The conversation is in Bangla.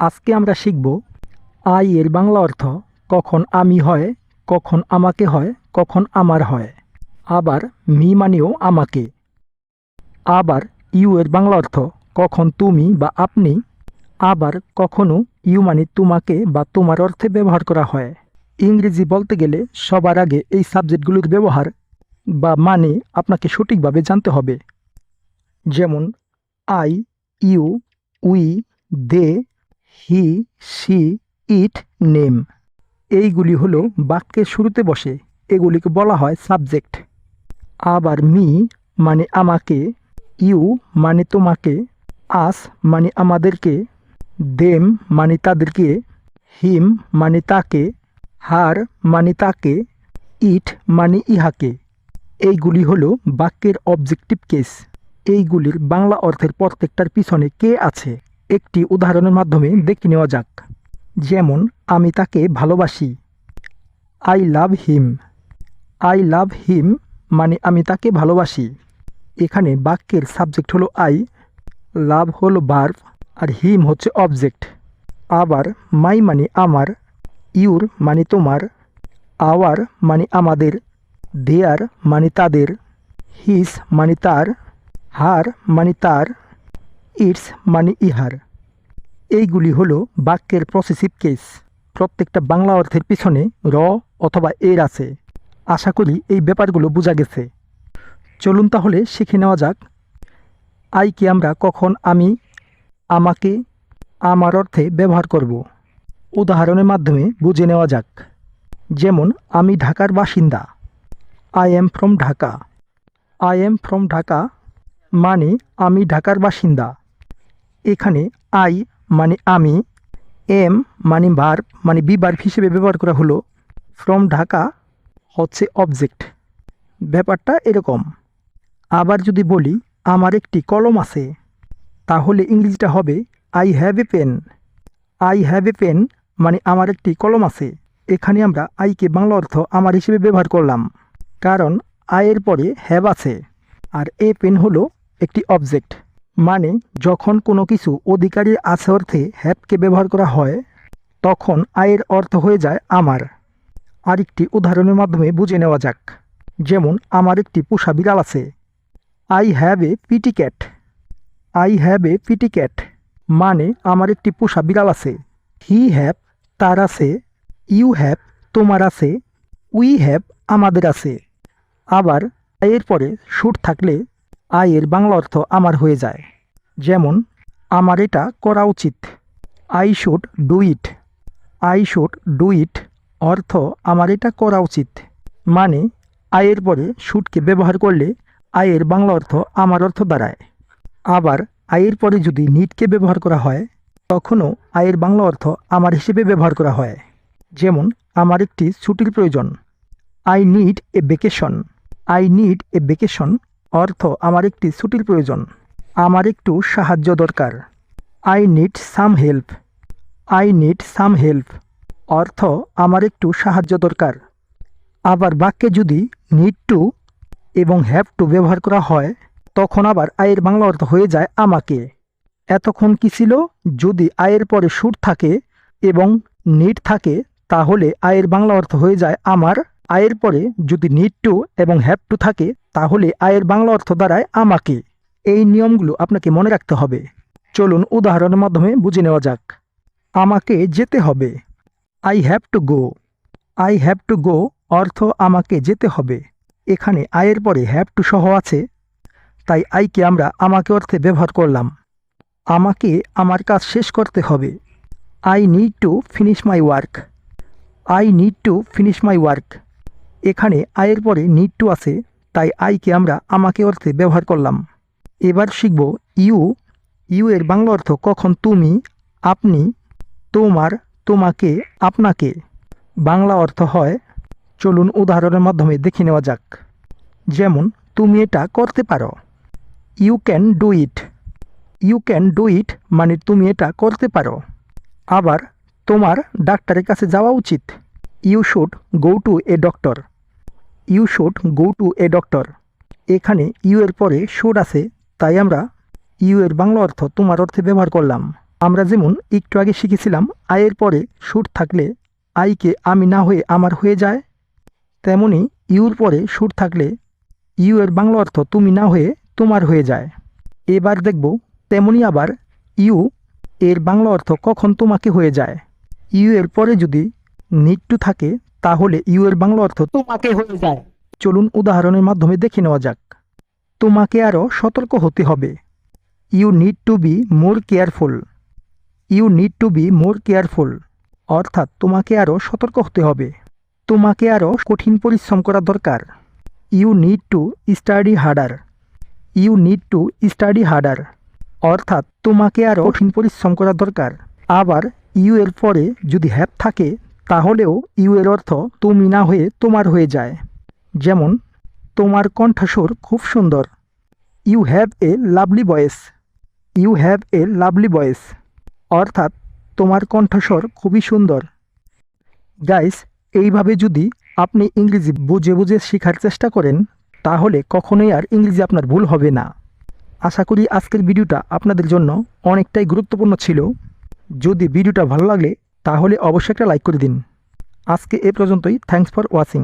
আজকে আমরা শিখব আই এর বাংলা অর্থ কখন আমি হয়, কখন আমাকে হয়, কখন আমার হয়। আবার মি মানেও আমাকে। আবার ইউ এর বাংলা অর্থ কখন তুমি বা আপনি। আবার কখনো ইউ মানে তোমাকে বা তোমার অর্থে ব্যবহার করা হয়। ইংরেজি বলতে গেলে সবার আগে এই সাবজেক্টগুলোর ব্যবহার বা মানে আপনাকে সঠিকভাবে জানতে হবে। যেমন I, you, we, they he she it, name. এইগুলি হলো বাক্যের শুরুতে বসে। এগুলিকে বলা হয় সাবজেক্ট। আবার মি মানে আমাকে, ইউ মানে তোমাকে, আস মানে আমাদেরকে, দেম মানে তাদেরকে, হিম মানে তাকে, হার মানে তাকে, ইট মানে ইহাকে। এইগুলি হলো বাক্যের অবজেক্টিভ কেস এইগুলির বাংলা অর্থের প্রত্যেকটার পিছনে কে আছে? একটি উদাহরণের মাধ্যমে দেখে নেওয়া যাক। যেমন, আমি তাকে ভালোবাসি। I love him I love হিম মানে আমি তাকে ভালোবাসি। এখানে বাক্যের সাবজেক্ট হলো আই লাভ হলো বার্ব আর হিম হচ্ছে অবজেক্ট আবার মাই মানে আমার ইউর মানে তোমার আওয়ার মানে আমাদের দেয়ার মানে তাদের হিস মানে তার হার মানে তার ইটস মানে ইহার। এইগুলি হলো বাক্যের প্রসেসিভ কেস প্রত্যেকটা বাংলা অর্থের পিছনে র অথবা এর আছে। আশা করি এই ব্যাপারগুলো বোঝা গেছে। চলুন তাহলে শিখে নেওয়া যাক। আইকে আমরা কখন আমি, আমাকে, আমার অর্থে ব্যবহার করব। উদাহরণের মাধ্যমে বুঝে নেওয়া যাক। যেমন, আমি ঢাকার বাসিন্দা। I am from Dhaka. I am from Dhaka মানে আমি ঢাকার বাসিন্দা। এখানে আই মানে আমি, এম মানে বার মানে বি বিবার হিসেবে ব্যবহার করা হলো। ফ্রম ঢাকা হচ্ছে অবজেক্ট। ব্যাপারটা এরকম। আবার যদি বলি, আমার একটি কলম আছে। তাহলে ইংরেজিটা হবে I have a pen I have a pen মানে আমার একটি কলম আছে। এখানে আমরা আইকে বাংলা অর্থ আমার হিসেবে ব্যবহার করলাম। কারণ আয়ের পরে হ্যাভ আছে। আর এ পেন হলো একটি অবজেক্ট মানে যখন কোনো কিছু অধিকারী আছে অর্থে হ্যাপকে ব্যবহার করা হয়, তখন আয়ের অর্থ হয়ে যায় আমার। আরেকটি উদাহরণের মাধ্যমে বুঝে নেওয়া যাক। যেমন আমার একটি পোষা বিড়াল আছে। I have a pet cat I have a pet cat মানে আমার একটি পোষা বিড়াল আছে। হি হ্যাভ তার আছে। ইউ হ্যাভ তোমার আছে। উই হ্যাভ আমাদের আছে। আবার আয়ের পরে সুর থাকলে আয়ের বাংলা অর্থ আমার হয়ে যায়। যেমন, আমার এটা করা উচিত। I should do it I should do it অর্থ আমার এটা করা উচিত। মানে আয়ের পরে শুটকে ব্যবহার করলে আয়ের বাংলা অর্থ আমার অর্থ দাঁড়ায় আবার, আয়ের পরে যদি নিটকে ব্যবহার করা হয়, তখনও আয়ের বাংলা অর্থ আমার হিসেবে ব্যবহার করা হয়। যেমন, আমার একটি ছুটির প্রয়োজন। I need a vacation I need a vacation অর্থ আমার একটি ছুটির প্রয়োজন। আমার একটু সাহায্য দরকার। I need some help I need some help অর্থ আমার একটু সাহায্য দরকার। আবার বাক্যে যদি নিড টু এবং হ্যাভ টু ব্যবহার করা হয়, তখন আবার আয়ের বাংলা অর্থ হয়ে যায় আমাকে। এতক্ষণ কি ছিল? যদি আয়ের পরে সুর থাকে এবং নিট থাকে, তাহলে আয়ের বাংলা অর্থ হয়ে যায় আমার আয়ের পরে যদি নিড টু এবং হ্যাভ টু থাকে, তাহলে আয়ের বাংলা অর্থ দাঁড়ায় আমাকে। এই নিয়মগুলো আপনাকে মনে রাখতে হবে। চলুন উদাহরণের মাধ্যমে বুঝে নেওয়া যাক। আমাকে যেতে হবে। I have to go I have to go অর্থ আমাকে যেতে হবে। এখানে আয়ের পরে হ্যাভ টু সহ আছে। তাই আইকে আমরা আমাকে অর্থে ব্যবহার করলাম। আমাকে আমার কাজ শেষ করতে হবে। I need to finish my work I need to finish my work এখানে আয়ের পরে নিড টু আছে, তাই আইকে আমরা আমাকে অর্থে ব্যবহার করলাম। এবার শিখব ইউ। ইউ এর বাংলা অর্থ কখন তুমি, আপনি, তোমার, তোমাকে, আপনাকে। বাংলা অর্থ হয়, চলুন উদাহরণের মাধ্যমে দেখে নেওয়া যাক। যেমন, তুমি এটা করতে পারো। You can do it. You can do it মানে তুমি এটা করতে পারো। আবার, তোমার ডাক্তারের কাছে যাওয়া উচিত। You should go to a doctor. You should go to a doctor এখানে ইউ এর পরে শুড আছে, তাই আমরা ইউ এর বাংলা অর্থ তোমার অর্থে ব্যবহার করলাম। আমরা যেমন একটু আগে শিখেছিলাম আয়ের পরে সুর থাকলে আইকে আমি না হয়ে আমার হয়ে যায়, তেমনি ইউর পরে সুর থাকলে ইউ এর বাংলা অর্থ তুমি না হয়ে তোমার হয়ে যায়। এবার দেখব, তেমনি আবার ইউ এর বাংলা অর্থ কখন তোমাকে হয়ে যায়। ইউ এর পরে যদি নিড টু থাকে তাহলে ইউ এর বাংলা অর্থ তোমাকে হয়ে যায়। চলুন উদাহরণের মাধ্যমে দেখে নেওয়া যাক। তোমাকে আরও সতর্ক হতে হবে। You need to be more careful. You need to be more careful. অর্থাৎ তোমাকে আরও সতর্ক হতে হবে। তোমাকে আরও কঠিন পরিশ্রম করা দরকার। You need to study harder. You need to study harder. অর্থাৎ তোমাকে আরও কঠিন পরিশ্রম করা দরকার। আবার ইউ এর পরে যদি হ্যাপ থাকে তাহলেও ইউ এর অর্থ তুমি না হয়ে তোমার হয়ে যায়। যেমন, তোমার কণ্ঠস্বর খুব সুন্দর। You have a lovely voice. You have a lovely voice. অর্থাৎ, তোমার কণ্ঠস্বর খুবই সুন্দর। গাইস, এইভাবে যদি আপনি ইংরেজি বুঝে বুঝে শেখার চেষ্টা করেন, তাহলে কখনোই আর ইংরেজি আপনার ভুল হবে না। আশা করি আজকের ভিডিওটা আপনাদের জন্য অনেকটাই গুরুত্বপূর্ণ ছিল। যদি ভিডিওটা ভালো লাগলে তাহলে অবশ্যই একটা লাইক করে দিন। আজকে এ পর্যন্তই। Thanks for watching